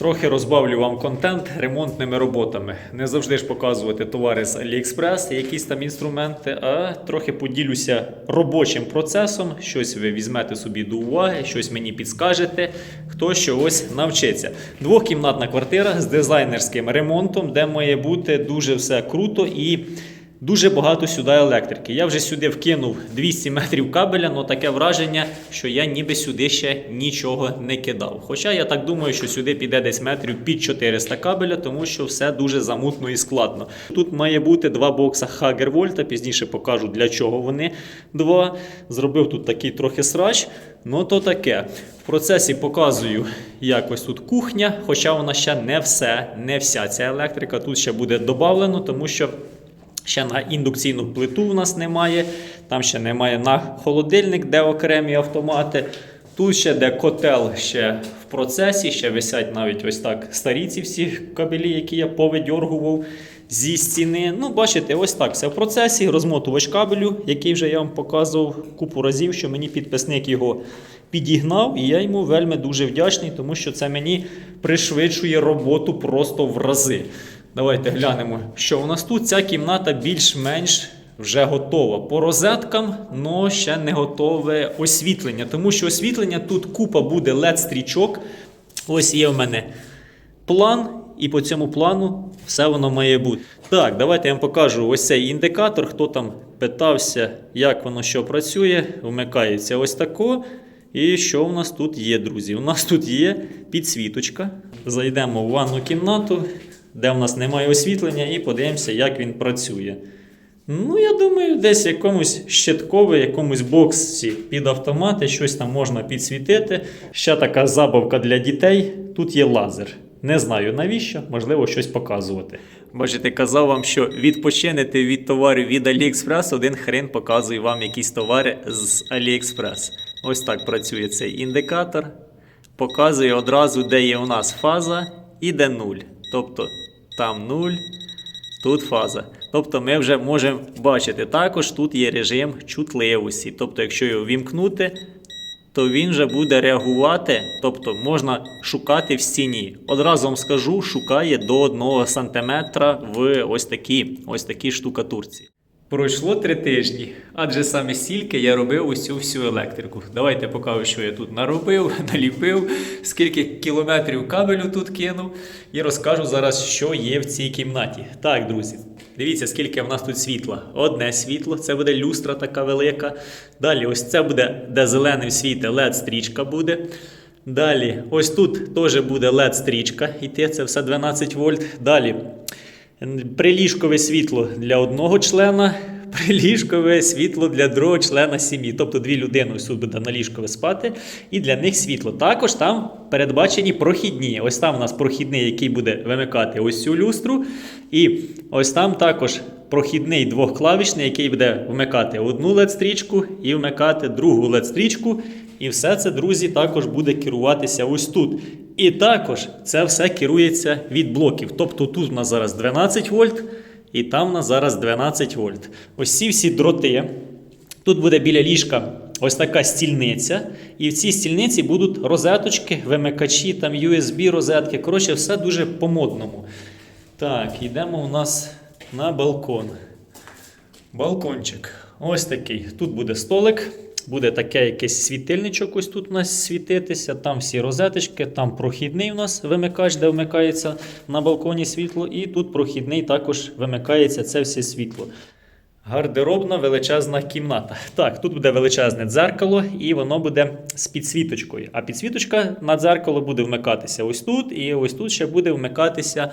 Трохи розбавлю вам контент ремонтними роботами. Не завжди ж показувати товари з AliExpress, якісь там інструменти, а трохи поділюся робочим процесом. Щось ви візьмете собі до уваги, щось мені підскажете, хто чогось навчиться. Двохкімнатна квартира з дизайнерським ремонтом, де має бути дуже все круто і. Дуже багато сюди електрики. Я вже сюди вкинув 200 метрів кабеля, але таке враження, що я ніби сюди ще нічого не кидав. Хоча я так думаю, що сюди піде десь метрів під 400 кабеля, тому що все дуже замутно і складно. Тут має бути два бокса Хагервольта, пізніше покажу для чого вони два. Зробив тут такий трохи срач. Ну то таке. В процесі показую, як ось тут кухня, хоча вона ще не все, не вся ця електрика. Тут ще буде додавлено, тому що. Ще на індукційну плиту в нас немає. Там ще немає на холодильник, де окремі автомати. Тут ще де котел ще в процесі, ще висять навіть ось так старі ці всі кабелі, які я повидьоргував зі стіни. Ну, бачите, ось так все в процесі. Розмотувач кабелю, який вже я вам показував купу разів, що мені підписник його підігнав, і я йому вельми дуже вдячний, тому що це мені пришвидшує роботу просто в рази. Давайте глянемо, що у нас тут. Ця кімната більш-менш вже готова. По розеткам, але ще не готове освітлення. Тому що освітлення тут купа буде LED-стрічок. Ось є в мене план, і по цьому плану все воно має бути. Так, давайте я вам покажу ось цей індикатор. Хто там питався, як воно що працює, вмикається ось тако. І що у нас тут є, друзі? У нас тут є підсвіточка. Зайдемо в ванну кімнату, де в нас немає освітлення, і подивимося, як він працює. Ну, я думаю, десь якомусь щитковий, якомусь боксі під автомати, щось там можна підсвітити. Ще така забавка для дітей. Тут є лазер. Не знаю навіщо, можливо, щось показувати. Бачите, казав вам, що відпочинете від товарів від AliExpress, один хрен показує вам якісь товари з AliExpress. Ось так працює цей індикатор. Показує одразу, де є у нас фаза і де нуль. Тобто там 0, тут фаза. Тобто ми вже можемо бачити. Також тут є режим чутливості. Тобто, якщо його вімкнути, то він вже буде реагувати, тобто можна шукати в стіні. Одразу вам скажу, шукає до 1 см в ось такій, ось такій штукатурці. Пройшло три тижні, адже саме стільки я робив усю всю електрику. Давайте покажу, що я тут наробив, наліпив, скільки кілометрів кабелю тут кинув, і розкажу зараз, що є в цій кімнаті. Так, друзі, дивіться, скільки в нас тут світла. Одне світло, це буде люстра така велика. Далі, ось це буде, де зелений світе, LED-стрічка буде. Далі, ось тут теж буде LED-стрічка, іти, це все 12 вольт. Далі. Приліжкове світло для одного члена, приліжкове світло для другого члена сім'ї. Тобто дві людини тут буде на ліжкове спати, і для них світло. Також там передбачені прохідні. Ось там у нас прохідний, який буде вимикати ось цю люстру. І ось там також прохідний двохклавішний, який буде вмикати одну LED-стрічку і вмикати другу LED-стрічку. І все це, друзі, також буде керуватися ось тут. І також це все керується від блоків. Тобто тут у нас зараз 12 вольт, і там у нас зараз 12 вольт. Ось ці всі дроти. Тут буде біля ліжка ось така стільниця. І в цій стільниці будуть розеточки, вимикачі, там USB розетки. Коротше, все дуже по-модному. Так, йдемо у нас на балкон. Балкончик. Ось такий. Тут буде столик. Буде таке якийсь світильничок, ось тут у нас світитися, там всі розеточки, там прохідний у нас вимикач, де вмикається на балконі світло, і тут прохідний також вимикається це все світло. Гардеробна величезна кімната. Так, тут буде величезне дзеркало, і воно буде з підсвіточкою. А підсвіточка на дзеркало буде вмикатися ось тут, і ось тут ще буде вмикатися,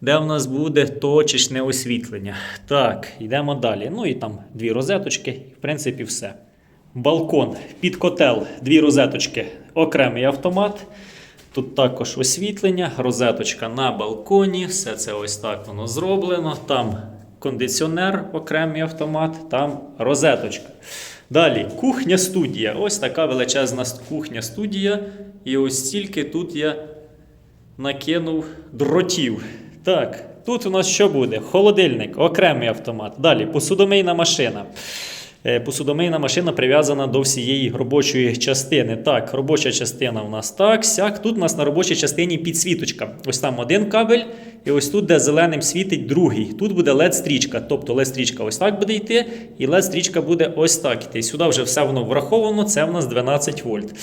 де в нас буде точечне освітлення. Так, йдемо далі. Ну і там дві розеточки, в принципі, все. Балкон під котел, дві розеточки, окремий автомат. Тут також освітлення, розеточка на балконі. Все це ось так воно зроблено. Там кондиціонер, окремий автомат, там розеточка. Далі кухня студія. Ось така величезна кухня студія. І ось стільки тут я накинув дротів. Так, тут у нас що буде? Холодильник, окремий автомат. Далі посудомийна машина. Е, Посудомийна машина прив'язана до всієї робочої частини. Так, робоча частина у нас так, сяк. Тут у нас на робочій частині підсвіточка. Ось там один кабель, і ось тут, де зеленим світить другий. Тут буде LED-стрічка. Тобто LED-стрічка ось так буде йти, і LED-стрічка буде ось так йти. Сюди вже все воно враховано, це в нас 12 вольт.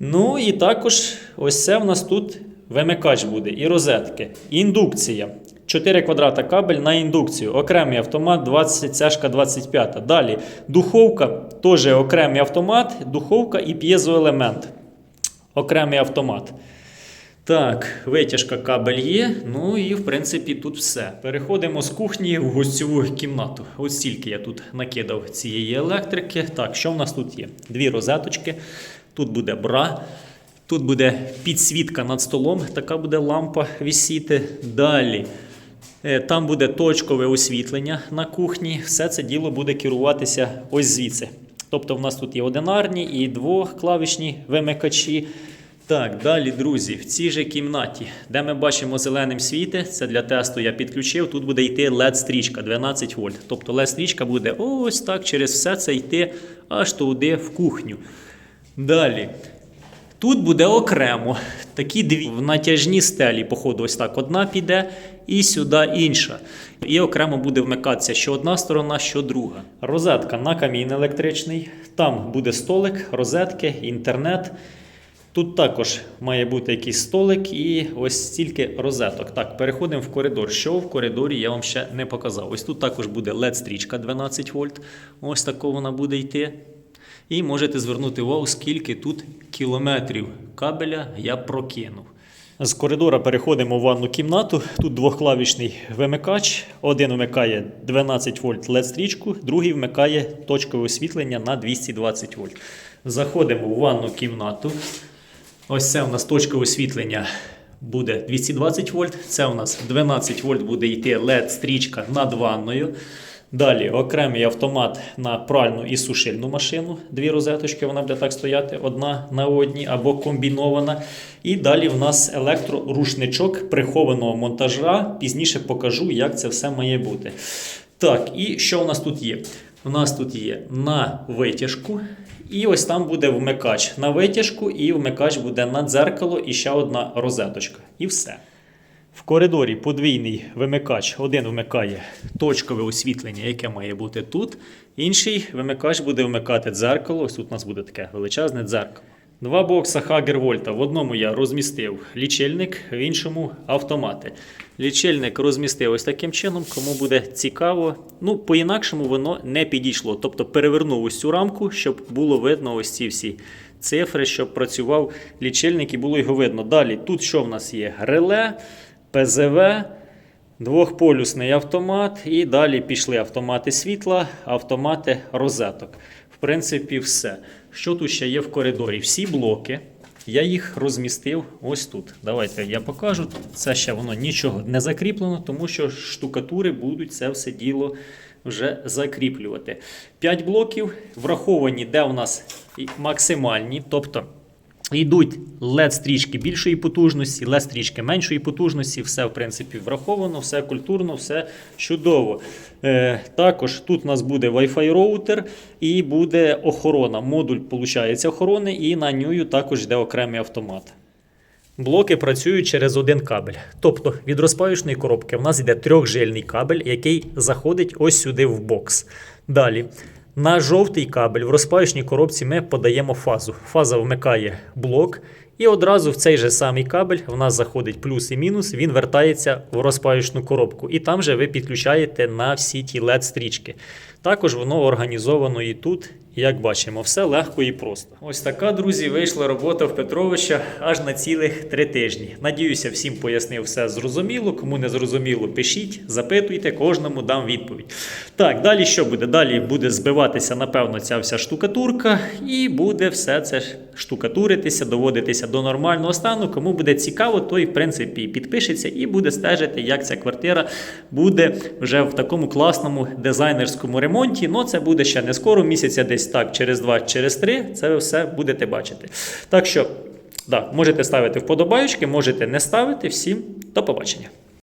Ну і також ось це в нас тут вимикач буде і розетки. Індукція. 4 квадрата кабель на індукцію. Окремий автомат 20 цяжка 25. Далі духовка, теж окремий автомат, духовка і п'єзоелемент. Окремий автомат. Так, витяжка кабель є. Ну і в принципі тут все. Переходимо з кухні в гостьову кімнату. Ось стільки я тут накидав цієї електрики. Так, що в нас тут є? Дві розеточки. Тут буде бра. Тут буде підсвітка над столом, така буде лампа висіти. Далі. Е, Там буде точкове освітлення на кухні. Все це діло буде керуватися ось звідси. Тобто, в нас тут є одинарні і двохклавішні вимикачі. Так, далі, друзі, в цій же кімнаті, де ми бачимо зеленим світи, це для тесту я підключив. Тут буде йти LED-стрічка 12 вольт. Тобто LED-стрічка буде ось так через все це йти аж туди в кухню. Далі. Тут буде окремо такі дві в натяжні стелі, походу, ось так одна піде, і сюди інша. І окремо буде вмикатися що одна сторона, що друга. Розетка на камін електричний. Там буде столик, розетки, інтернет. Тут також має бути якийсь столик і ось стільки розеток. Так, переходимо в коридор. Що в коридорі я вам ще не показав. Ось тут також буде LED-стрічка 12 вольт. Ось тако вона буде йти. І можете звернути увагу, скільки тут кілометрів кабеля я прокинув. З коридора переходимо в ванну кімнату. Тут двохклавішний вимикач. Один вмикає 12 вольт LED-стрічку, другий вмикає точкове освітлення на 220 вольт. Заходимо в ванну кімнату. Ось це у нас точкове освітлення буде 220 вольт. Це у нас 12 вольт буде йти LED-стрічка над ванною. Далі окремий автомат на пральну і сушильну машину. Дві розеточки, вона буде так стояти, одна на одній або комбінована. І далі в нас електрорушничок прихованого монтажа. Пізніше покажу, як це все має бути. Так, і що у нас тут є? У нас тут є на витяжку. І ось там буде вмикач на витяжку, і вмикач буде на дзеркало, і ще одна розеточка. І все. В коридорі подвійний вимикач. Один вмикає точкове освітлення, яке має бути тут. Інший вимикач буде вмикати дзеркало. Ось тут у нас буде таке величезне дзеркало. Два бокса Хагер Вольта. В одному я розмістив лічильник, в іншому автомати. Лічильник розмістив ось таким чином, кому буде цікаво. Ну, по-інакшому воно не підійшло. Тобто перевернув ось цю рамку, щоб було видно ось ці всі цифри, щоб працював лічильник і було його видно. Далі, тут що в нас є? Реле. ПЗВ, двохполюсний автомат, і далі пішли автомати світла, автомати розеток. В принципі, все. Що тут ще є в коридорі? Всі блоки. Я їх розмістив ось тут. Давайте я покажу. Це ще воно нічого не закріплено, тому що штукатури будуть це все діло вже закріплювати. 5 блоків враховані, де у нас максимальні. тобто Йдуть LED-стрічки більшої потужності, LED-стрічки меншої потужності, все в принципі враховано, все культурно, все чудово. Е, також тут у нас буде Wi-Fi роутер і буде охорона. Модуль виходить, охорони, і на нього також йде окремий автомат. Блоки працюють через один кабель. Тобто від розпаюшної коробки в нас йде трьохжильний кабель, який заходить ось сюди в бокс. Далі. На жовтий кабель в розпаюшній коробці ми подаємо фазу. Фаза вмикає блок, і одразу в цей же самий кабель в нас заходить плюс і мінус, він вертається в розпаюшну коробку. І там же ви підключаєте на всі ті LED-стрічки. Також воно організовано і тут, як бачимо, все легко і просто. Ось така, друзі, вийшла робота в Петровича аж на цілих три тижні. Надіюся, всім пояснив все зрозуміло. Кому не зрозуміло, пишіть, запитуйте, кожному дам відповідь. Так, далі що буде? Далі буде збиватися, напевно, ця вся штукатурка, і буде все це штукатуритися, доводитися до нормального стану. Кому буде цікаво, той, в принципі, підпишеться і буде стежити, як ця квартира буде вже в такому класному дизайнерському ремонті. Ну, це буде ще не скоро, місяця десь так, через два, через три. Це ви все будете бачити. Так що, да, можете ставити вподобайки, можете не ставити. Всім до побачення.